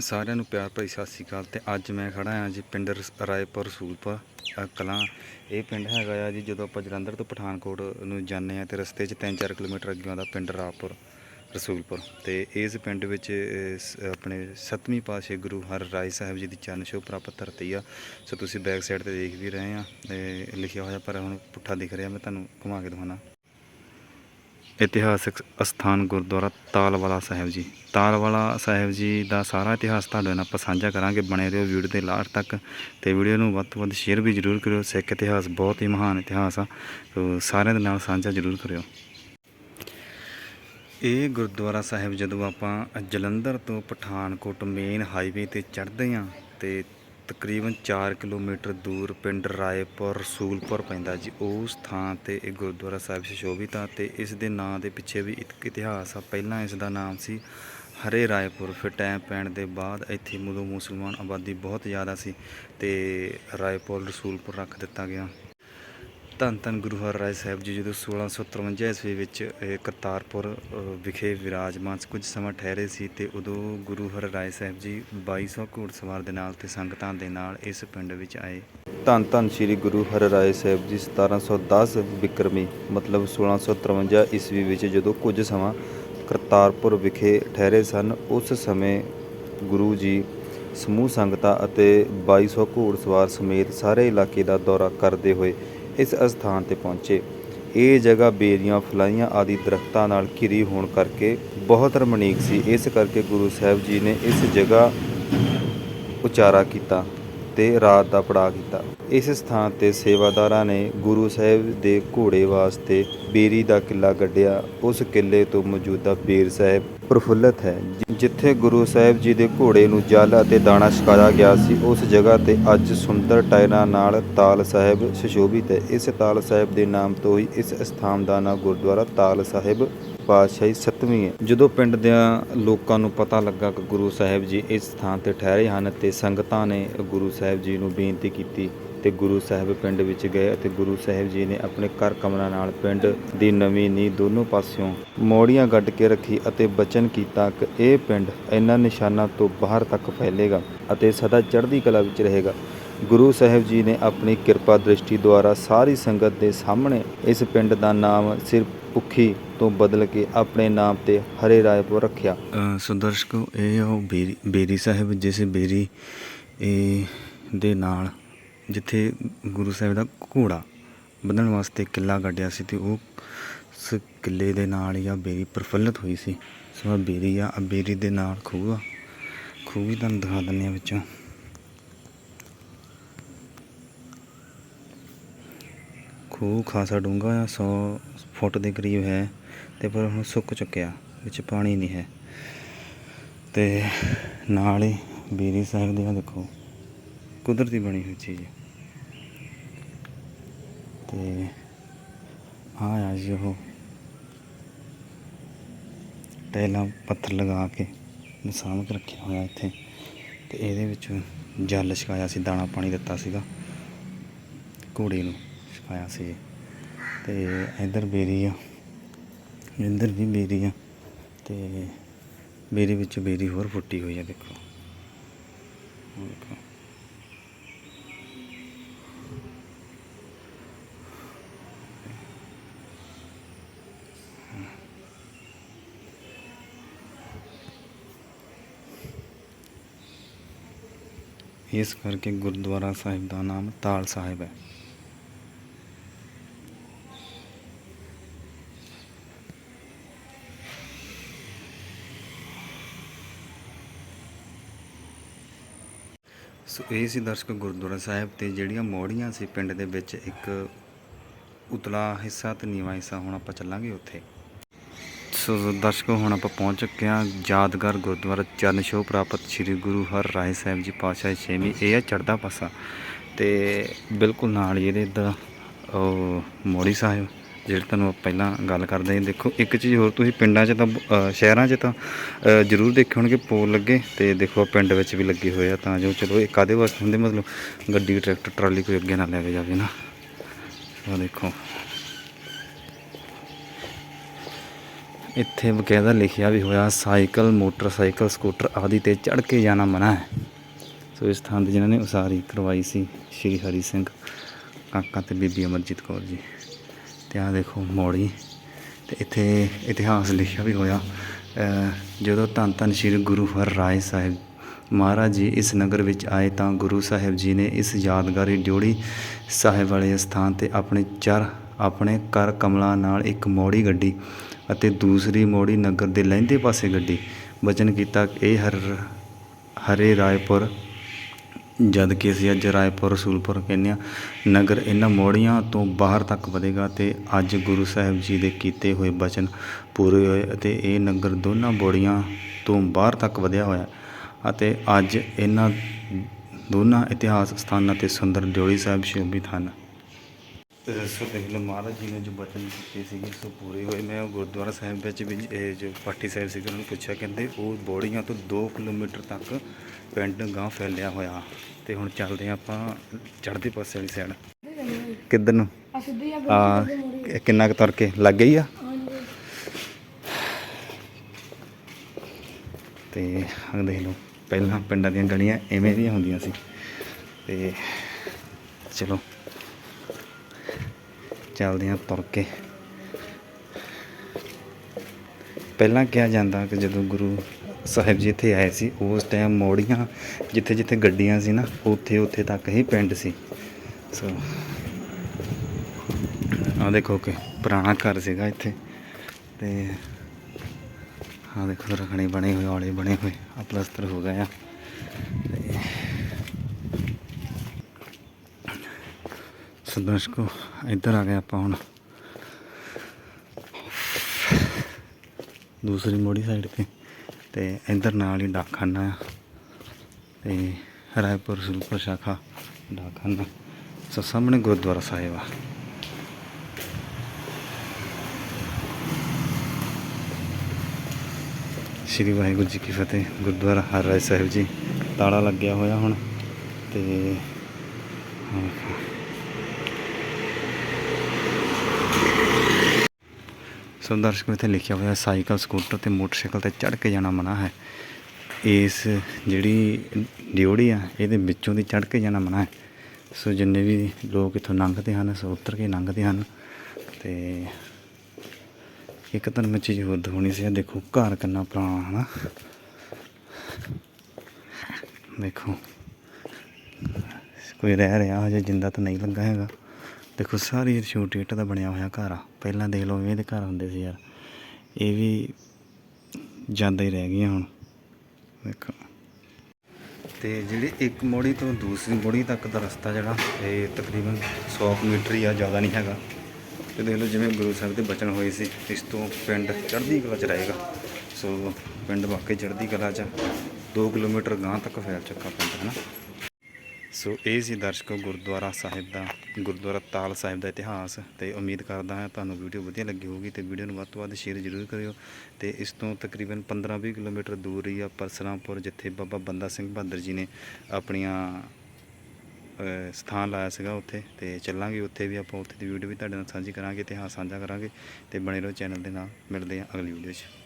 ਸਾਰਿਆਂ ਨੂੰ ਪਿਆਰ ਭਰੀ ਸਤਿ ਸ਼੍ਰੀ ਅਕਾਲ ਤੇ ਅੱਜ ਮੈਂ ਖੜਾ ਹਾਂ ਜੀ ਪਿੰਡ ਰਸ- ਰਾਏਪੁਰ ਰਸੂਲਪੁਰ ਕਲਾਂ। ਇਹ ਪਿੰਡ ਹੈਗਾ ਆ ਜੀ ਜਦੋਂ ਆਪਾਂ ਜਲੰਧਰ ਤੋਂ ਪਠਾਨਕੋਟ ਨੂੰ ਜਾਂਦੇ ਆ ਤੇ ਰਸਤੇ 'ਚ 3-4 ਕਿਲੋਮੀਟਰ ਅੱਗੇ ਆਉਂਦਾ ਪਿੰਡ ਰਾਪੁਰ ਰਸੂਲਪੁਰ। ਤੇ ਇਸ ਪਿੰਡ ਵਿੱਚ ਸ- ਆਪਣੇ ਸੱਤਵੀਂ ਪਾਤਸ਼ਾਹ ਗੁਰੂ ਹਰ ਰਾਏ ਸਾਹਿਬ ਜੀ ਦੀ ਚਰਨ ਛੋਹ ਪ੍ਰਾਪਤ ਧਰਤੀ ਆ। ਸੋ ਤੁਸੀਂ ਬੈਕ ਸਾਈਡ ਤੇ ਦੇਖ ਵੀ ਰਹੇ ਆ, ਤੇ ਲਿਖਿਆ ਹੋਇਆ ਪਰ ਹੁਣ ਪੁੱਠਾ ਦਿਖ ਰਿਹਾ, ਮੈਂ ਤੁਹਾਨੂੰ ਘੁਮਾ ਕੇ ਦਿਖਾਉਣਾ। ਇਤਿਹਾਸਕ ਅਸਥਾਨ ਗੁਰਦੁਆਰਾ ਤਾਲਵਾਲਾ ਸਾਹਿਬ ਜੀ। ਤਾਲਵਾਲਾ ਸਾਹਿਬ ਜੀ ਦਾ ਸਾਰਾ ਇਤਿਹਾਸ ਤੁਹਾਡੇ ਨਾਲ ਆਪਾਂ ਸਾਂਝਾ ਕਰਾਂਗੇ ਬਣੇ ਰਹੋ ਵੀਡੀਓ ਦੇ ਲਾਸਟ ਤੱਕ। ਤੇ ਵੀਡੀਓ ਨੂੰ ਵੱਧ ਤੋਂ ਵੱਧ ਸ਼ੇਅਰ ਵੀ ਜ਼ਰੂਰ ਕਰਿਓ। ਸਿੱਖ ਇਤਿਹਾਸ ਬਹੁਤ ਹੀ ਮਹਾਨ ਇਤਿਹਾਸ ਆ। ਸੋ ਸਾਰਿਆਂ ਦੇ ਨਾਲ ਸਾਂਝਾ ਜ਼ਰੂਰ ਕਰਿਓ। ਇਹ ਗੁਰਦੁਆਰਾ ਸਾਹਿਬ ਜਦੋਂ ਆਪਾਂ ਜਲੰਧਰ ਤੋਂ ਪਠਾਨਕੋਟ ਮੇਨ ਹਾਈਵੇ ਤੇ ਚੜ੍ਹਦੇ ਹਾਂ ਤੇ ਤਕਰੀਬਨ 4 ਕਿਲੋਮੀਟਰ ਦੂਰ ਪਿੰਡ ਰਾਏਪੁਰ ਰਸੂਲਪੁਰ ਪੈਂਦਾ ਜੀ। ਉਸ ਥਾਂ ਤੇ ਇਹ ਗੁਰਦੁਆਰਾ ਸਾਹਿਬ ਸੁਸ਼ੋਭਿਤ ਆ ਤੇ ਇਸ ਦੇ ਨਾਂ ਦੇ ਪਿੱਛੇ ਵੀ ਇੱਕ ਇਤਿਹਾਸ ਆ। ਪਹਿਲਾਂ ਇਸ ਦਾ ਨਾਮ ਸੀ ਹਰੇ ਰਾਏਪੁਰ। ਫਿਰ ਟਾਈਮ ਪੈਣ ਦੇ ਬਾਅਦ ਇੱਥੇ ਮੁਦੋਂ ਮੁਸਲਮਾਨ ਆਬਾਦੀ ਬਹੁਤ ਜ਼ਿਆਦਾ ਸੀ ਤੇ ਰਾਏਪੁਰ ਰਸੂਲਪੁਰ ਰੱਖ ਦਿੱਤਾ ਗਿਆ। ਧੰਨ ਧੰਨ ਗੁਰੂ ਹਰਰਾਏ ਸਾਹਿਬ ਜੀ ਜਦੋਂ 1653 ਈਸਵੀ ਵਿੱਚ ਕਰਤਾਰਪੁਰ ਵਿਖੇ ਵਿਰਾਜਮਾਨ ਸੀ, ਕੁਝ ਸਮਾਂ ਠਹਿਰੇ ਸੀ ਤੇ ਉਦੋਂ ਗੁਰੂ ਹਰਰਾਏ ਸਾਹਿਬ ਜੀ 2200 ਘੋੜਸਵਾਰ ਦੇ ਨਾਲ ਤੇ ਸੰਗਤਾਂ ਦੇ ਨਾਲ ਇਸ ਪਿੰਡ ਵਿੱਚ ਆਏ। ਧੰਨ ਧੰਨ ਸ੍ਰੀ ਗੁਰੂ ਹਰਰਾਏ ਸਾਹਿਬ ਜੀ 1710 ਵਿਕਰਮੀ ਮਤਲਬ 1653 ਈਸਵੀ ਵਿੱਚ ਜਦੋਂ ਕੁਝ ਸਮਾਂ ਕਰਤਾਰਪੁਰ ਵਿਖੇ ਠਹਿਰੇ ਸਨ ਉਸ ਸਮੇਂ ਗੁਰੂ ਜੀ ਸਮੂਹ ਸੰਗਤਾਂ ਅਤੇ 2200 ਘੋੜਸਵਾਰ ਸਮੇਤ ਸਾਰੇ ਇਲਾਕੇ ਦਾ ਦੌਰਾ ਕਰਦੇ ਹੋਏ ਇਸ ਅਸਥਾਨ ਤੇ ਪਹੁੰਚੇ। ਇਹ ਜਗ੍ਹਾ ਬੇਰੀਆਂ, ਫਲਾਈਆਂ ਆਦਿ ਦਰਖਤਾਂ ਨਾਲ ਘਿਰੀ ਹੋਣ ਕਰਕੇ ਬਹੁਤ ਰਮਣੀਕ ਸੀ। ਇਸ ਕਰਕੇ ਗੁਰੂ ਸਾਹਿਬ ਜੀ ਨੇ ਇਸ ਜਗ੍ਹਾ ਉਚਾਰਾ ਕੀਤਾ। ਤੇ ਰਾਤ ਦਾ ਪੜਾਅ ਕੀਤਾ। ਇਸ ਸਥਾਨ ਤੇ ਸੇਵਾਦਾਰਾਂ ਨੇ ਗੁਰੂ ਸਾਹਿਬ ਦੇ ਘੋੜੇ ਵਾਸਤੇ ਬੇਰੀ ਦਾ ਕਿਲਾ ਗੱਡਿਆ ਉਸ ਕਿਲੇ ਤੋਂ ਮੌਜੂਦਾ ਬੇਰ ਸਾਹਿਬ ਪ੍ਰਫੁੱਲਤ ਹੈ। ਜਿੱਥੇ ਗੁਰੂ ਸਾਹਿਬ ਜੀ ਦੇ ਘੋੜੇ ਨੂੰ ਜਲ ਅਤੇ ਦਾਣਾ ਛਕਾਇਆ ਗਿਆ ਸੀ, ਉਸ ਜਗ੍ਹਾ ਤੇ ਅੱਜ ਸੁੰਦਰ ਟਾਇਰਾਂ ਨਾਲ ਤਾਲ ਸਾਹਿਬ ਸੁਸ਼ੋਭਿਤ ਹੈ। ਇਸ ਤਾਲ ਸਾਹਿਬ ਦੇ ਨਾਮ ਤੋਂ ਹੀ ਇਸ ਸਥਾਨ ਦਾ ਨਾਮ ਗੁਰਦੁਆਰਾ ਤਾਲ ਸਾਹਿਬ ਪਾਤਸ਼ਾਹੀ ਸੱਤਵੀਂ ਹੈ। ਜਦੋਂ ਪਿੰਡ ਦੇ ਲੋਕਾਂ ਨੂੰ ਪਤਾ ਲੱਗਾ ਕਿ ਗੁਰੂ ਸਾਹਿਬ ਜੀ ਇਸ ਥਾਂ ਤੇ ਠਹਿਰੇ ਹਨ ਤੇ ਸੰਗਤਾਂ ਨੇ ਗੁਰੂ ਸਾਹਿਬ ਜੀ ਨੂੰ ਬੇਨਤੀ ਕੀਤੀ ਤੇ ਗੁਰੂ ਸਾਹਿਬ ਪਿੰਡ ਵਿੱਚ ਗਏ ਅਤੇ ਗੁਰੂ ਸਾਹਿਬ ਜੀ ਨੇ ਆਪਣੇ ਘਰ ਕਮਰਾਂ ਨਾਲ ਪਿੰਡ ਦੀ ਨਵੀਂ ਨੀਂਹ ਦੋਨੋਂ ਪਾਸਿਓਂ ਮੋੜੀਆਂ ਗੱਡ ਕੇ ਰੱਖੀ ਅਤੇ ਬਚਨ ਕੀਤਾ ਕਿ ਇਹ ਪਿੰਡ ਇਹਨਾਂ ਨਿਸ਼ਾਨਾਂ ਤੋਂ ਬਾਹਰ ਤੱਕ ਫੈਲੇਗਾ ਅਤੇ ਸਦਾ ਚੜ੍ਹਦੀ ਕਲਾ ਵਿੱਚ ਰਹੇਗਾ। ਗੁਰੂ ਸਾਹਿਬ ਜੀ ਨੇ ਆਪਣੀ ਕਿਰਪਾ ਦ੍ਰਿਸ਼ਟੀ ਦੁਆਰਾ ਸਾਰੀ ਸੰਗਤ ਦੇ ਸਾਹਮਣੇ ਇਸ ਪਿੰਡ ਦਾ ਨਾਮ ਸਿਰਫ ਭੁੱਖੀ ਤੋਂ ਬਦਲ ਕੇ ਆਪਣੇ ਨਾਮ ਤੇ ਹਰੇ ਰਾਏਪੁਰ ਰੱਖਿਆ। ਸੋ ਦਰਸ਼ਕੋ, ਇਹ ਉਹ ਬੇਰੀ ਬੇਰੀ ਸਾਹਿਬ, ਜਿਸ ਬੇਰੀ ਇਹ ਦੇ ਨਾਲ ਜਿੱਥੇ ਗੁਰੂ ਸਾਹਿਬ ਦਾ ਘੋੜਾ ਬੰਨਣ ਵਾਸਤੇ ਕਿੱਲਾ ਗੱਡਿਆ ਸੀ ਤੇ ਉਹ ਉਸ ਕਿੱਲੇ ਦੇ ਨਾਲ ਜਾਂ ਬੇਰੀ ਪ੍ਰਫੁੱਲਤ ਹੋਈ ਸੀ। ਸੋ ਬੇਰੀ ਆ ਬੇਰੀ ਦੇ ਨਾਲ ਖੂਹ ਆ। ਖੂਹ ਵੀ ਤੁਹਾਨੂੰ ਦਿਖਾ ਦਿੰਦੇ ਆ ਵਿੱਚੋਂ। ਖੂਹ, ਖਾਸਾ ਡੂੰਘਾ ਆ 100 ਫੁੱਟ ਦੇ ਕਰੀਬ ਹੈ ਤੇ ਪਰ ਹੁਣ ਸੁੱਕ ਚੁੱਕਿਆ, ਵਿੱਚ ਪਾਣੀ ਨਹੀਂ ਹੈ। ਤੇ ਨਾਲ ਹੀ ਬੀਰੀ ਸਾਹਿਬ ਦੀ ਆ ਦੇਖੋ, ਕੁਦਰਤੀ ਬਣੀ ਹੋਈ ਚੀਜ਼। ਹੈ। ਤੇ ਆ ਆ ਜੀ ਉਹ ਟੈਲਾਂ ਪੱਥਰ ਲਗਾ ਕੇ ਇਹਨੂੰ ਸਾਂਭ ਕੇ ਰੱਖਿਆ ਹੋਇਆ ਇੱਥੇ। ਤੇ ਇਹਦੇ ਵਿੱਚ ਜਲ ਛਕਾਇਆ ਸੀ, ਦਾਣਾ ਪਾਣੀ ਦਿੱਤਾ ਸੀਗਾ ਘੋੜੇ ਨੂੰ। ਛਕਾਇਆ ਸੀ। ਤੇ ਇਧਰ ਬੇਰੀ ਆ। ਇੱਧਰ ਵੀ ਬੇਰੀ ਆ। ਤੇ ਬੇਰੀ ਵਿੱਚ ਬੇਰੀ ਹੋਰ ਫੁੱਟੀ ਹੋਈ ਆ, ਦੇਖੋ। ਦੇਖੋ। ਇਸ ਕਰਕੇ ਗੁਰਦੁਆਰਾ ਸਾਹਿਬ ਦਾ ਨਾਮ ਤਾਲ ਸਾਹਿਬ ਹੈ। ਸੋ, ਇਹ ਸੀ ਦਰਸ਼ਕ ਗੁਰਦੁਆਰਾ ਸਾਹਿਬ ਤੇ ਜਿਹੜੀਆਂ ਮੋੜੀਆਂ ਸੀ ਪਿੰਡ ਦੇ ਵਿੱਚ ਇੱਕ ਉਤਲਾ ਹਿੱਸਾ ਤੇ ਨੀਵਾਂ ਹਿੱਸਾ, ਹੁਣ ਆਪਾਂ ਚੱਲਾਂਗੇ ਉੱਥੇ। ਸੋ ਦਰਸ਼ਕੋ ਹੁਣ ਆਪਾਂ ਪਹੁੰਚ ਚੁੱਕੇ ਹਾਂ ਯਾਦਗਾਰ ਗੁਰਦੁਆਰਾ ਚਰਨ ਛੋਹ ਪ੍ਰਾਪਤ ਸ੍ਰੀ ਗੁਰੂ ਹਰ ਰਾਏ ਸਾਹਿਬ ਜੀ ਪਾਤਸ਼ਾਹ ਛੇਵੀਂ, ਇਹ ਆ ਚੜ੍ਹਦਾ ਪਾਸਾ। ਤੇ ਬਿਲਕੁਲ ਨਾਲ ਹੀ ਇਹਦੇ ਦਾ ਮੋੜੀ ਸਾਹਿਬ ਜਿਹੜੇ ਤੁਹਾਨੂੰ ਆਪਾਂ ਪਹਿਲਾਂ ਗੱਲ ਕਰਦੇ ਹਾਂ, ਦੇਖੋ, ਇੱਕ ਚੀਜ਼ ਹੋਰ, ਤੁਸੀਂ ਪਿੰਡਾਂ 'ਚ ਤਾਂ ਸ਼ਹਿਰਾਂ 'ਚ ਤਾਂ ਜ਼ਰੂਰ ਦੇਖੇ ਹੋਣਗੇ ਪੋਲ ਲੱਗੇ ਤੇ ਦੇਖੋ ਪਿੰਡ ਵਿੱਚ ਵੀ ਲੱਗੇ ਹੋਏ ਆ, ਤਾਂ ਜੋ ਚਲੋ ਇਹ ਕਾਦੇ ਵਾਸਤੇ ਹੁੰਦੇ? ਮਤਲਬ ਗੱਡੀ, ਟਰੈਕਟਰ, ਟਰਾਲੀ ਕੋਈ ਅੱਗੇ ਨਾ ਲੈ ਕੇ ਜਾਵੇ ਨਾ। ਉਹ ਦੇਖੋ। ਇੱਥੇ ਬਕਾਇਦਾ ਲਿਖਿਆ ਵੀ ਹੋਇਆ, ਸਾਈਕਲ, ਮੋਟਰਸਾਈਕਲ, ਸਕੂਟਰ ਆਦਿ ਤੇ ਚੜ੍ਹ ਕੇ ਜਾਣਾ ਮਨਾ ਹੈ। ਸੋ ਇਸ ਥਾਂ ਤੇ ਜਿਨ੍ਹਾਂ ਨੇ ਉਸਾਰੀ ਕਰਵਾਈ ਸੀ, ਸ਼੍ਰੀ ਹਰੀ ਸਿੰਘ ਕਾਕਾ ਤੇ ਬੀਬੀ ਅਮਰਜੀਤ ਕੌਰ ਜੀ। ਤੇ ਆਹ ਦੇਖੋ ਮੋੜੀ ਤੇ ਇੱਥੇ ਇਤਿਹਾਸ ਲਿਖਿਆ ਵੀ ਹੋਇਆ। ਜਦੋਂ ਧੰਨ ਧੰਨ ਸ਼੍ਰੀ ਗੁਰੂ ਹਰਿਰਾਏ ਸਾਹਿਬ ਮਹਾਰਾਜ ਜੀ ਇਸ ਨਗਰ ਵਿੱਚ ਆਏ ਤਾਂ ਗੁਰੂ ਸਾਹਿਬ ਜੀ ਨੇ ਇਸ ਯਾਦਗਾਰੀ ਡਿਉੜੀ ਸਾਹਿਬ ਵਾਲੇ ਸਥਾਨ ਤੇ ਆਪਣੇ ਚਰ, ਆਪਣੇ ਕਰ ਕਮਲਾਂ ਨਾਲ ਇੱਕ ਮੋੜੀ ਗੱਡੀ ਅਤੇ ਦੂਸਰੀ ਮੋੜੀ ਨਗਰ ਦੇ ਲਹਿੰਦੇ ਪਾਸੇ ਗੱਡੀ। ਵਚਨ ਕੀਤਾ ਇਹ ਹਰ, ਹਰੇ ਰਾਏਪੁਰ ਜਦ ਕਿ ਅਸੀਂ ਅੱਜ ਰਾਏਪੁਰ, ਰਸੂਲਪੁਰ ਕਹਿੰਦੇ ਹਾਂ, ਨਗਰ ਇਹਨਾਂ ਮੋੜੀਆਂ ਤੋਂ ਬਾਹਰ ਤੱਕ ਵਧੇਗਾ ਅਤੇ ਅੱਜ ਗੁਰੂ ਸਾਹਿਬ ਜੀ ਦੇ ਕੀਤੇ ਹੋਏ ਬਚਨ ਪੂਰੇ ਹੋਏ ਅਤੇ ਇਹ ਨਗਰ ਦੋਨਾਂ ਬੋੜੀਆਂ ਤੋਂ ਬਾਹਰ ਤੱਕ ਵਧਿਆ ਹੋਇਆ ਅਤੇ ਅੱਜ ਇਹਨਾਂ ਦੋਨਾਂ ਇਤਿਹਾਸ ਸਥਾਨਾਂ ਤੇ ਸੁੰਦਰ ਡਿਓੜੀ ਸਾਹਿਬ ਸ਼ੋਭਿਤ ਹਨ। ਸੋ ਦੇਖ ਲਓ ਮਹਾਰਾਜ ਜੀ ਨੇ ਜੋ ਬਚਨ ਦਿੱਤੇ ਸੀਗੇ ਸੋ ਪੂਰੇ ਹੋਏ। ਮੈਂ ਗੁਰਦੁਆਰਾ ਸਾਹਿਬ ਵਿੱਚ ਵੀ ਇਹ ਜੋ ਪਾਠੀ ਸਾਹਿਬ ਸੀਗੇ ਉਹਨਾਂ ਨੂੰ ਪੁੱਛਿਆ ਕਹਿੰਦੇ ਉਹ ਬੋੜੀਆਂ ਤੋਂ 2 ਕਿਲੋਮੀਟਰ ਤੱਕ ਪਿੰਡ ਗਾਂ ਫੈਲਿਆ ਹੋਇਆ। ਤੇ ਹੁਣ ਚੱਲਦੇ ਹਾਂ ਆਪਾਂ ਚੜ੍ਹਦੇ ਪਾਸੇ ਵਾਲੀ ਸਾਈਡ ਕਿੱਧਰ ਨੂੰ? ਆ ਕਿੰਨਾ ਕੁ ਤੁਰ ਕੇ ਲੱਗ ਗਈ ਆ? ਤੇ ਆਹ ਦੇਖ ਲਓ ਪਹਿਲਾਂ ਪਿੰਡਾਂ ਦੀਆਂ ਗਲੀਆਂ ਐਵੇਂ ਦੀਆਂ ਹੁੰਦੀਆਂ ਸੀ। ਤੇ ਚਲੋ ਚੱਲਦੇ ਹਾਂ ਤੁਰ ਕੇ ਪਹਿਲਾਂ ਕਿਹਾ ਜਾਂਦਾ ਕਿ ਜਦੋਂ ਗੁਰੂ ਸਾਹਿਬ ਜੀ ਇੱਥੇ ਆਏ ਸੀ, ਉਸ ਟਾਈਮ ਮੋੜੀਆਂ ਜਿੱਥੇ ਜਿੱਥੇ ਗੱਡੀਆਂ ਸੀ ਨਾ, ਉੱਥੇ ਉੱਥੇ ਤੱਕ ਹੀ ਪਿੰਡ ਸੀ। ਸੋ ਆ ਦੇਖੋ ਕਿ ਪੁਰਾਣਾ ਘਰ ਸੀਗਾ ਇੱਥੇ। ਤੇ ਆ ਦੇਖੋ ਰਖਣੇ ਬਣੇ ਹੋਏ, ਔਲੇ ਬਣੇ ਹੋਏ, ਆ ਪਲਸਤਰ ਹੋ ਗਿਆ ਆ ਤੇ ਸੋ ਦਰਸ਼ਕੋ ਇੱਧਰ ਆ ਗਏ ਆਪਾਂ ਹੁਣ ਦੂਸਰੀ ਮੋੜੀ ਸਾਈਡ ਤੇ ਤੇ ਇੱਧਰ ਨਾਲ ਹੀ ਡਾਕਖਾਨਾ ਆ ਤੇ ਰਾਏਪੁਰ ਸੁਲਪੁਰ ਸ਼ਾਖਾ ਡਾਕਖਾਨਾ ਸੋ ਸਾਹਮਣੇ ਗੁਰਦੁਆਰਾ ਸਾਹਿਬ ਆ ਸ਼੍ਰੀ ਵਾਹਿਗੁਰੂ ਜੀ ਕੀ ਫਤਿਹ ਗੁਰਦੁਆਰਾ ਹਰਰਾਏ ਸਾਹਿਬ ਜੀ ਤਾਲਾ ਲੱਗਿਆ ਹੋਇਆ ਹੁਣ ਤੇ ਆਹ ਸੋ ਦਰਸ਼ਕੋ ਇੱਥੇ ਲਿਖਿਆ ਹੋਇਆ, ਸਾਈਕਲ, ਸਕੂਟਰ ਤੇ ਮੋਟਰਸਾਈਕਲ ਤੇ ਚੜ੍ਹ ਕੇ ਜਾਣਾ ਮਨਾ ਹੈ। ਇਸ ਜਿਹੜੀ ਡਿਉੜੀ ਆ, ਇਹਦੇ ਵਿੱਚੋਂ ਦੀ ਚੜ੍ਹ ਕੇ ਜਾਣਾ ਮਨਾ ਹੈ। ਸੋ ਜਿੰਨੇ ਵੀ ਲੋਕ ਇੱਥੋਂ ਲੰਘਦੇ ਹਨ, ਸੋ ਉਤਰ ਕੇ ਲੰਘਦੇ ਹਨ। ਤੇ ਇੱਕ ਧਰਮ ਮੈਂ ਚੀਜ਼ ਹੋਰ ਦਿਖਾਉਣੀ ਸੀ ਦੇਖੋ ਘਰ ਕਿੰਨਾ ਪੁਰਾਣਾ, ਹਨਾ? ਦੇਖੋ, ਕੋਈ ਰਹਿ ਰਿਹਾ ਹਜੇ, ਜਿੰਦਾ ਤਾਂ ਨਹੀਂ ਲੱਗਾ ਹੈਗਾ। ਦੇਖੋ, ਸਾਰੀ ਛੋਟੀ ਇੱਟ ਦਾ ਬਣਿਆ ਹੋਇਆ ਘਰ ਆ। ਪਹਿਲਾਂ ਦੇਖ ਲਓ ਦੇ ਘਰ ਹੁੰਦੇ ਸੀ ਯਾਰ। ਇਹ ਵੀ ਜਾਂਦਾ ਹੀ ਰਹਿ ਗਈਆਂ ਹੁਣ। ਦੇਖੋ। ਤੇ ਜਿਹੜੀ ਇੱਕ ਮੋੜੀ ਤੋਂ ਦੂਸਰੀ ਮੋੜੀ ਤੱਕ ਦਾ ਰਸਤਾ ਜਿਹੜਾ, ਇਹ ਤਕਰੀਬਨ 100 ਕੁ ਮੀਟਰ ਹੀ ਆ ਜ਼ਿਆਦਾ ਨਹੀਂ ਹੈਗਾ। ਤੇ ਦੇਖ ਲਓ, ਜਿਵੇਂ ਗੁਰੂ ਸਾਹਿਬ ਦੇ ਬਚਨ ਹੋਏ ਸੀ, ਇਸ ਤੋਂ ਪਿੰਡ ਚੜ੍ਹਦੀ ਕਲਾ ਚ ਰਹੇਗਾ। ਸੋ ਪਿੰਡ ਵਾਕਈ ਚੜ੍ਹਦੀ ਕਲਾ ਚ 2 ਕਿਲੋਮੀਟਰ ਗਾਂ ਤੱਕ ਫੈਲ ਚੁੱਕਾ ਪਿੰਡ ਹੈ ਨਾ ਸੋ ਇਹ ਸੀ ਦਰਸ਼ਕੋ ਗੁਰਦੁਆਰਾ ਸਾਹਿਬ ਦਾ, ਗੁਰਦੁਆਰਾ ਤਾਲ ਸਾਹਿਬ ਦਾ ਇਤਿਹਾਸ ਤੇ ਉਮੀਦ ਕਰਦਾ ਹਾਂ ਤੁਹਾਨੂੰ ਵੀਡੀਓ ਵਧੀਆ ਲੱਗੀ ਹੋਊਗੀ ਤੇ ਵੀਡੀਓ ਨੂੰ ਵੱਧ ਤੋਂ ਵੱਧ ਸ਼ੇਅਰ ਜ਼ਰੂਰ ਕਰਿਓ ਤੇ ਇਸ ਤੋਂ ਤਕਰੀਬਨ 15-20 ਕਿਲੋਮੀਟਰ ਦੂਰ ਹੀ ਆ ਪਰਸਰਾਮਪੁਰ, ਜਿੱਥੇ ਬਾਬਾ ਬੰਦਾ ਸਿੰਘ ਬਹਾਦਰ ਜੀ ਨੇ ਆਪਣੀਆਂ ਸਥਾਨ ਲਾਇਆ ਸੀਗਾ ਉੱਥੇ ਤੇ ਚੱਲਾਂਗੇ ਉੱਥੇ ਵੀ ਆਪਾਂ ਉੱਥੇ ਦੀ ਵੀਡੀਓ ਵੀ ਤੁਹਾਡੇ ਨਾਲ ਸਾਂਝੀ ਕਰਾਂਗੇ, ਇਤਿਹਾਸ ਸਾਂਝਾ ਕਰਾਂਗੇ ਤੇ ਬਣੇ ਰਹੋ ਚੈਨਲ ਦੇ ਨਾਲ, ਮਿਲਦੇ ਹਾਂ ਅਗਲੀ ਵੀਡੀਓ 'ਚ।